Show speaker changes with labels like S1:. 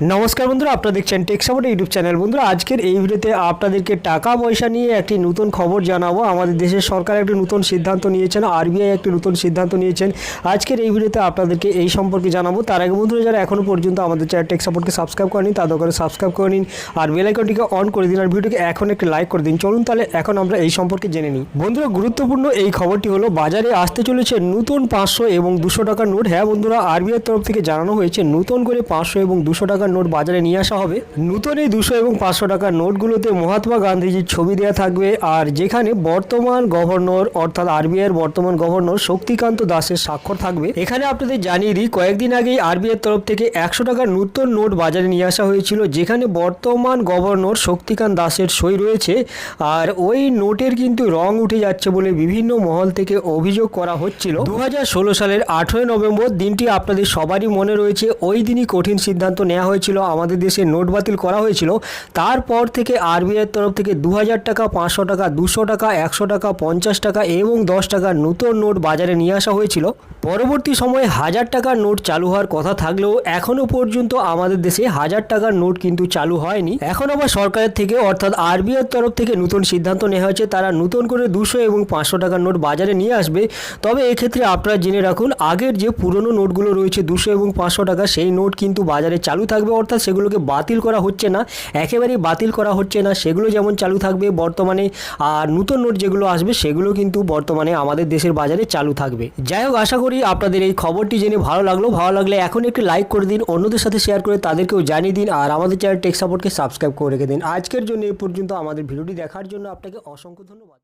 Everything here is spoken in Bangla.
S1: নমস্কার বন্ধুরা, আপনারা দেখছেন টেক সাপোর্ট ইউটিউব চ্যানেল। বন্ধুরা, আজকের এই ভিডিওতে আপনাদেরকে টাকা পয়সা নিয়ে একটি নতুন খবর জানাব। আমাদের দেশের সরকার একটি নতুন সিদ্ধান্ত নিয়েছেন, আরবিআই একটি নতুন সিদ্ধান্ত নিয়েছেন। আজকের এই ভিডিওতে আপনাদেরকে এই সম্পর্কে জানাব। তার আগে বন্ধুরা, যারা এখনও পর্যন্ত আমাদের চ্যানেল টেক সাপোর্টকে সাবস্ক্রাইব করেনি, তাদের করে সাবস্ক্রাইব করে নিন আর বেল আইকনটিকে অন করে দিন আর ভিডিওকে এখন একটি লাইক করে দিন। চলুন তাহলে এখন আমরা এই সম্পর্কে জেনে নিই। বন্ধুরা, গুরুত্বপূর্ণ এই খবরটি হলো, বাজারে আসতে চলেছে নতুন পাঁচশো এবং দুশো টাকার নোট। হ্যাঁ বন্ধুরা আরবিআইয়ের তরফ থেকে জানানো হয়েছে, নতুন করে পাঁচশো এবং দুশো টাকার নোট বাজারে নিয়ে আসা হবে। নতুন এই দুশো এবং পাঁচশো টাকার নোটগুলোতে মহাত্মা গান্ধীজির ছবি দেওয়া থাকবে। আর যেখানে বর্তমান গভর্নর, অর্থাৎ আরবিআইয়ের বর্তমান গভর্নর শক্তিকান্ত দাসের স্বাক্ষর থাকবে। এখানে আপনাদের জানিয়ে দিই, কয়েকদিন আগেই আরবিআইয়ের তরফ থেকে একশো টাকার নতুন নোট বাজারে নিয়ে আসা হয়েছিল, যেখানে বর্তমান গভর্নর শক্তিকান্ত দাসের সই রয়েছে। আর ওই নোটের কিন্তু রং উঠে যাচ্ছে বলে বিভিন্ন মহল থেকে অভিযোগ করা হচ্ছিল। দু হাজার ষোলো সালের আঠেরোই নভেম্বর দিনটি আপনাদের সবারই মনে রয়েছে। ওই দিনই কঠিন সিদ্ধান্ত নেওয়া হয়েছিল, আমাদের দেশে নোট বাতিল করা হয়েছিল। তারপর থেকে আরবিআইয়ের তরফ থেকে দু হাজার টাকা, পাঁচশো টাকা, দুশো টাকা, একশো টাকা, পঞ্চাশ টাকা এবং দশ টাকার নতুন নোট বাজারে নিয়ে আসা হয়েছিল। পরবর্তী সময়ে হাজার টাকার নোট চালু হওয়ার কথা থাকলেও এখনও পর্যন্ত আমাদের দেশে হাজার টাকার নোট কিন্তু চালু হয়নি। এখন আবার সরকারের থেকে, অর্থাৎ আরবিআইয়ের তরফ থেকে নতুন সিদ্ধান্ত নেওয়া হয়েছে, তারা নতুন করে দুশো এবং পাঁচশো টাকার নোট বাজারে নিয়ে আসবে। তবে এক্ষেত্রে আপনারা জেনে রাখুন, আগের যে পুরনো নোটগুলো রয়েছে, দুশো এবং পাঁচশো টাকা, সেই নোট কিন্তু বাজারে চালু থাকবে, অর্থাৎ সেগুলোকে বাতিল করা হচ্ছে না, একেবারেই বাতিল করা হচ্ছে না। সেগুলো যেমন চালু থাকবে বর্তমানে, আর নতুন নোট যেগুলো আসবে, সেগুলো কিন্তু বর্তমানে আমাদের দেশের বাজারে চালু থাকবে। যাই হোক, আশা করি আপনাদের এই খবরটি জেনে ভালো লাগল। ভালো লাগলে এখন একটি লাইক করে দিন, অন্যদের সাথে শেয়ার করে তাদেরকেও জানিয়ে দিন, আর আমাদের চ্যানেল টেক সাপোর্টকে সাবস্ক্রাইব করে রেখে দিন। আজকের জন্য এই পর্যন্ত আমাদের ভিডিওটি দেখার জন্য আপনাকে অসংখ্য ধন্যবাদ।